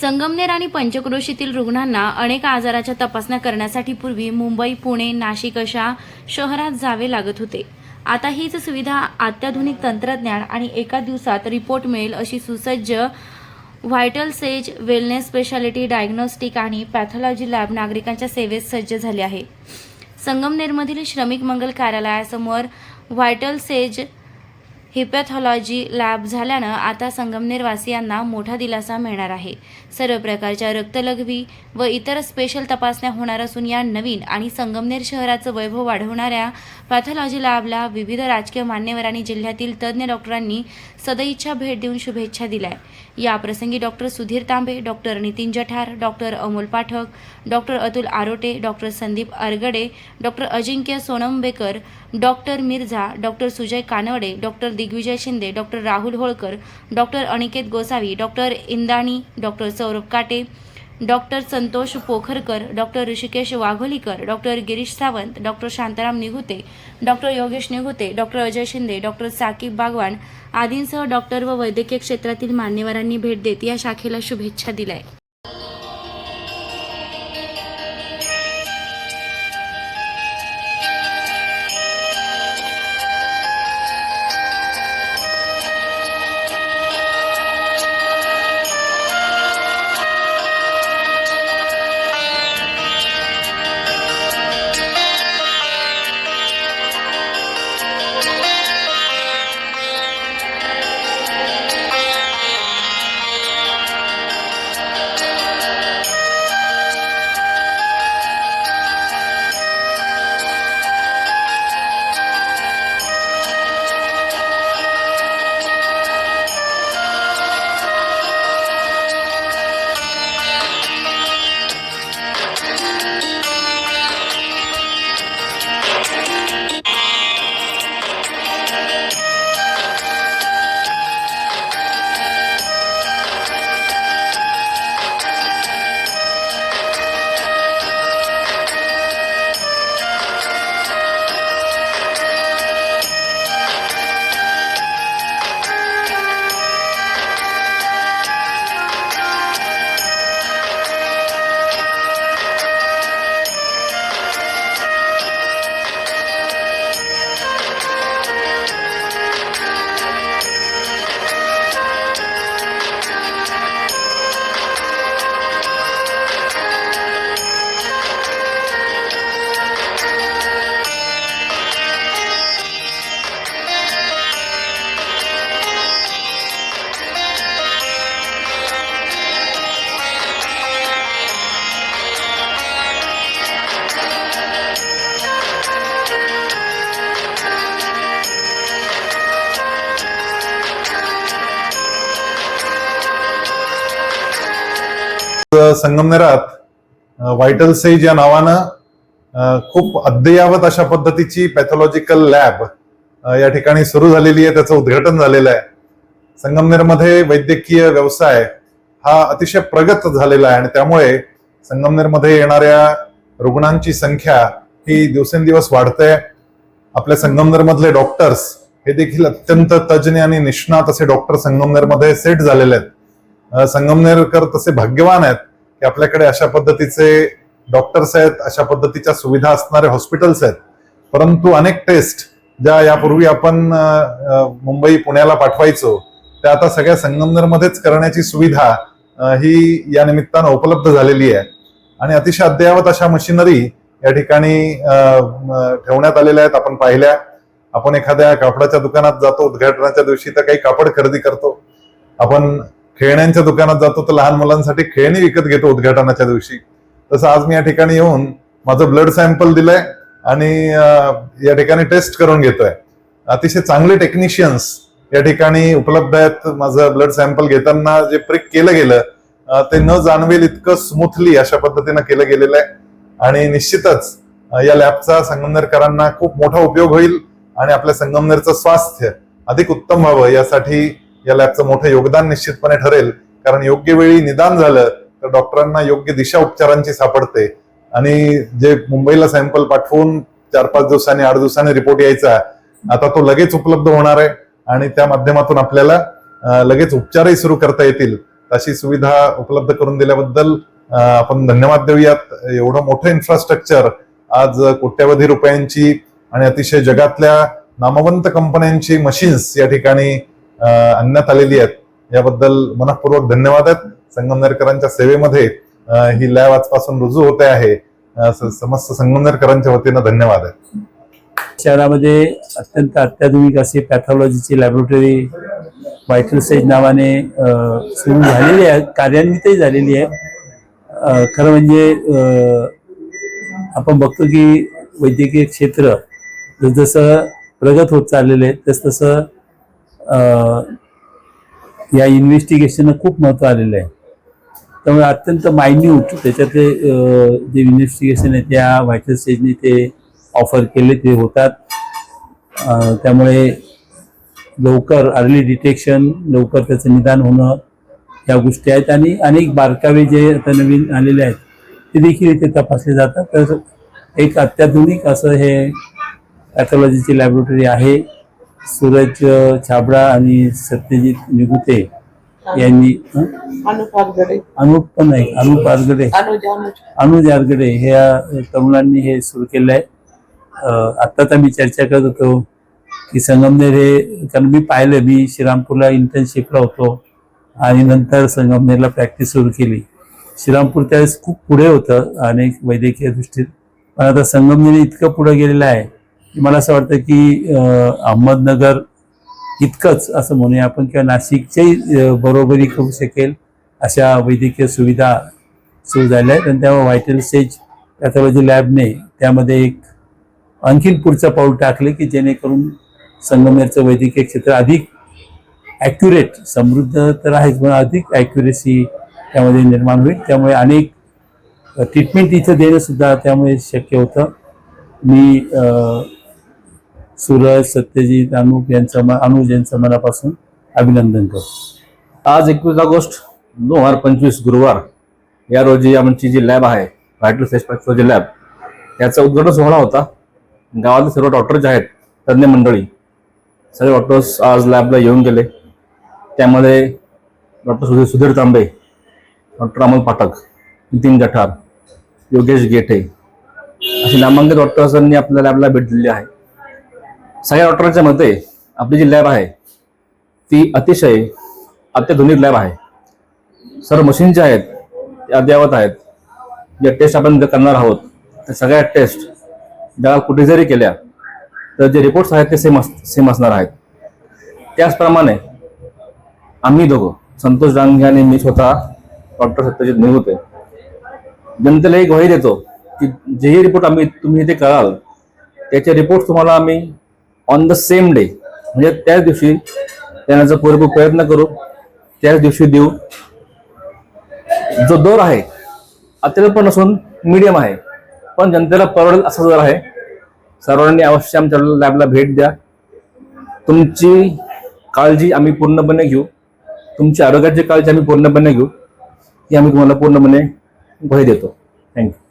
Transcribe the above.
संगमनेर आणि पंचक्रोशीतील रुग्णांना अनेक आजाराच्या तपासण्या करण्यासाठी पूर्वी मुंबई पुणे नाशिक अशा शहरात जावे लागत होते. आता हीच सुविधा अत्याधुनिक तंत्रज्ञान आणि एका दिवसात रिपोर्ट मिळेल अशी सुसज्ज vital sage wellness speciality diagnostic आणि पॅथॉलॉजी लॅब नागरिकांच्या सेवेत सज्ज झाले आहे. संगमनेरमधील श्रमिक मंगल कार्यालयासमोर व्हायटल सेज हिपॅथॉलॉजी लॅब झाल्यानं आता संगमनेरवासियांना मोठा दिलासा मिळणार आहे. सर्व प्रकारच्या रक्तलघवी व इतर स्पेशल तपासण्या होणार असून या नवीन आणि संगमनेर शहराचं वैभव वाढवणाऱ्या पॅथॉलॉजी लॅबला विविध राजकीय मान्यवरांनी जिल्ह्यातील तज्ज्ञ डॉक्टरांनी सदैच्छा भेट देऊन शुभेच्छा दिल्या या प्रसंगी doctor Sudhir Tambe doctor Nitin Jathar doctor Amol Pathak doctor Atul Arote doctor Sandeep Argade doctor Ajinkya Sonambekar doctor Mirza doctor Sujay Kanawade doctor Digvijay Shinde doctor Rahul Holkar doctor Aniket Gosavi doctor Indani doctor Saurabh Kate doctor Santosh Pokharkar doctor Hrishikesh Wagholikar doctor Girish Sawant doctor Shantaram Nighute doctor Yogesh Nighute doctor Ajay Shinde doctor Sakib Bagwan आदींसह doctor व वैद्यकीय क्षेत्रातील मान्यवरांनी भेट देत या शाखेला शुभेच्छा दिल्या संगमनेरात व्हायटल सेज या नावानं खूप अद्ययावत अशा पद्धतीची पॅथॉलॉजिकल लॅब या ठिकाणी सुरू झालेली आहे त्याचं उद्घाटन झालेलं आहे. संगमनेरमध्ये वैद्यकीय व्यवसाय हा अतिशय प्रगत झालेला आहे आणि त्यामुळे संगमनेरमध्ये येणाऱ्या रुग्णांची संख्या ही दिवसेंदिवस वाढते. आपल्या संगमनेरमधले डॉक्टर्स हे देखील अत्यंत तज्ज्ञ आणि निष्णात असे डॉक्टर संगमनेरमध्ये सेट झालेले आहेत. संगमनेरकर तसे भाग्यवान आहेत. की आपल्याकडे अशा पद्धतीचे डॉक्टर्स आहेत अशा पद्धतीच्या सुविधा असणारे हॉस्पिटल्स आहेत. परंतु अनेक टेस्ट ज्या यापूर्वी आपण मुंबई पुण्याला पाठवायचो त्या आता सगळ्या संगमनेरमध्येच करण्याची सुविधा ही या निमित्तानं उपलब्ध झालेली आहे. आणि अतिशय अद्ययावत अशा मशिनरी या ठिकाणी ठेवण्यात आलेल्या आहेत आपण पाहिल्या. आपण एखाद्या कापडाच्या दुकानात जातो उद्घाटनाच्या दिवशी तर काही कापड खरेदी करतो. आपण खेळण्यांच्या दुकानात जातो तर लहान मुलांसाठी खेळणी विकत घेतो उद्घाटनाच्या दिवशी. तसं आज मी या ठिकाणी येऊन माझं ब्लड सॅम्पल दिलंय आणि या ठिकाणी टेस्ट करून घेतोय. अतिशय चांगले टेक्निशियन्स या ठिकाणी उपलब्ध आहेत. माझं ब्लड सॅम्पल घेताना जे प्रिक केलं गेलं ते न जाणवेल इतकं स्मूथली अशा पद्धतीनं केलं गेलेलं आहे. आणि निश्चितच या लॅबचा संगमनेरकरांना खूप मोठा उपयोग होईल आणि आपल्या संगमनेरचं स्वास्थ्य अधिक उत्तम व्हावं यासाठी या लॅबचं मोठं योगदान निश्चितपणे ठरेल. कारण योग्य वेळी निदान झालं तर डॉक्टरांना योग्य दिशा उपचारांची सापडते. आणि जे मुंबईला सॅम्पल पाठवून चार पाच दिवसांनी आठ दिवसांनी रिपोर्ट यायचा आता तो लगेच उपलब्ध होणार आहे. आणि त्या माध्यमातून आपल्याला लगेच उपचारही सुरू करता येतील. अशी सुविधा उपलब्ध करून दिल्याबद्दल आपण धन्यवाद देऊयात. एवढं मोठं इन्फ्रास्ट्रक्चर आज कोट्यवधी रुपयांची आणि अतिशय जगातल्या नामवंत कंपन्यांची मशीन्स या ठिकाणी आणण्यात आलेली आहेत. याबद्दल मनपूर्वक धन्यवाद आहेत. संगमनेरकरांच्या सेवेमध्ये ही लॅब आजपासून रुजू होते आहे. समस्त संगमनेरकरांच्या वतीनं धन्यवाद आहेत. शहरामध्ये अत्यंत अत्याधुनिक अशी पॅथॉलॉजीची लॅबोरेटरी व्हायटल सेज नावाने सुरू झालेली आहे. कार्यान्वितही झालेली आहे. खरं म्हणजे आपण बघतो की वैद्यकीय क्षेत्र जसं प्रगत होत चाललेलं आहे तसतसं या इन्व्हेस्टिगेशनला खूप महत्त्व आलेलं आहे. त्यामुळे अत्यंत मायन्यूट त्याच्यातले जे इन्व्हेस्टिगेशन आहे त्या व्हायटल स्टेजने ते ऑफर केले ते होतात. त्यामुळे लवकर अर्ली डिटेक्शन लवकर त्याचं निदान होणं या गोष्टी आहेत. आणि अनेक बारकावे जे आता नवीन आलेले आहेत ते देखील इथे तपासले जातात. तर एक अत्याधुनिक असं हे पॅथॉलॉजीची लॅबोरेटरी आहे. सूरज छाबडा आणि सत्यजित निगुते यांनी? अनुप पण नाही अनुप आरगडे अनुज आरगडे ह्या तरुणांनी हे सुरू केलं आहे आत्ताच आम्ही चर्चा करत होतो की संगमनेर हे कारण मी पाहिलं मी श्रीरामपूरला इंटर्नशिपला होतो आणि नंतर संगमनेरला प्रॅक्टिस सुरू केली. श्रीरामपूर त्यावेळेस खूप पुढे होतं अनेक वैद्यकीय दृष्टीत. पण आता संगमनेर इतकं पुढे गेलेलं आहे मला असं वाटतं की अहमदनगर इतकंच असं म्हणूया आपण किंवा नाशिकच्याही बरोबरी करू शकेल अशा वैद्यकीय सुविधा सुरू झाल्या आहेत. आणि त्यामुळे व्हायटल स्टेज पॅथॉलॉजी लॅबने त्यामध्ये एक आणखीन पुढचं पाऊल टाकले की जेणेकरून संगमेरचं वैद्यकीय क्षेत्र अधिक ॲक्युरेट समृद्ध तर आहेच पण अधिक ॲक्युरेसी त्यामध्ये निर्माण होईल. त्यामुळे अनेक ट्रीटमेंट इथं देणंसुद्धा त्यामुळे शक्य होतं. मी सूरज सत्यजित अनुप यांचं म- अनुज यांचं मनापासून अभिनंदन करतो. आज एकवीस ऑगस्ट दोन हजार पंचवीस गुरुवार या रोजी आमची जी लॅब आहे व्हायटल सेस्पॅक्सोलॉजी लॅब याचा उद्घाटन सोहळा होता. गावातले सर्व डॉक्टर जे आहेत तज्ज्ञ मंडळी सगळे डॉक्टर्स आज लॅबला येऊन गेले. त्यामध्ये डॉक्टर सुधीर सुधीर तांबे डॉक्टर अमोल पाठक नितीन जठार योगेश गेटे असे नामांकित डॉक्टर्सांनी आपल्या लॅबला भेट दिली आहे. सगळ्या डॉक्टरांच्या मते आपली जी लॅब आहे ती अतिशय अत्याधुनिक लॅब आहे. सर्व मशीन ज्या आहेत ते अद्ययावत आहेत. ज्या टेस्ट आपण करणार आहोत त्या सगळ्या टेस्ट जगात कुठे जरी केल्या तर जे रिपोर्ट्स आहेत ते सेम सेम असणार आहेत. त्याचप्रमाणे आम्ही दोघं संतोष डांगे आणि मी स्वतः डॉक्टर सत्यजित निवते जनतेला एक ग्वाही देतो की जेही रिपोर्ट आम्ही तुम्ही इथे कराल त्याचे रिपोर्ट तुम्हाला आम्ही ऑन द सेम डे म्हणजे त्याच दिवशी देण्याचा पूर्व प्रयत्न करू त्याच दिवशी देऊ. जो दर आहे अत्यंत पण नसून मीडियम आहे. पण जनतेला परवडेल असा दर आहे. सर्वांनी अवश्य आमच्या लॅबला भेट द्या. तुमची काळजी आम्ही पूर्णपणे घेऊ. तुमची आरोग्याची काळजी आम्ही पूर्णपणे घेऊ. ही आम्ही तुम्हाला पूर्णपणे भय देतो. थँक्यू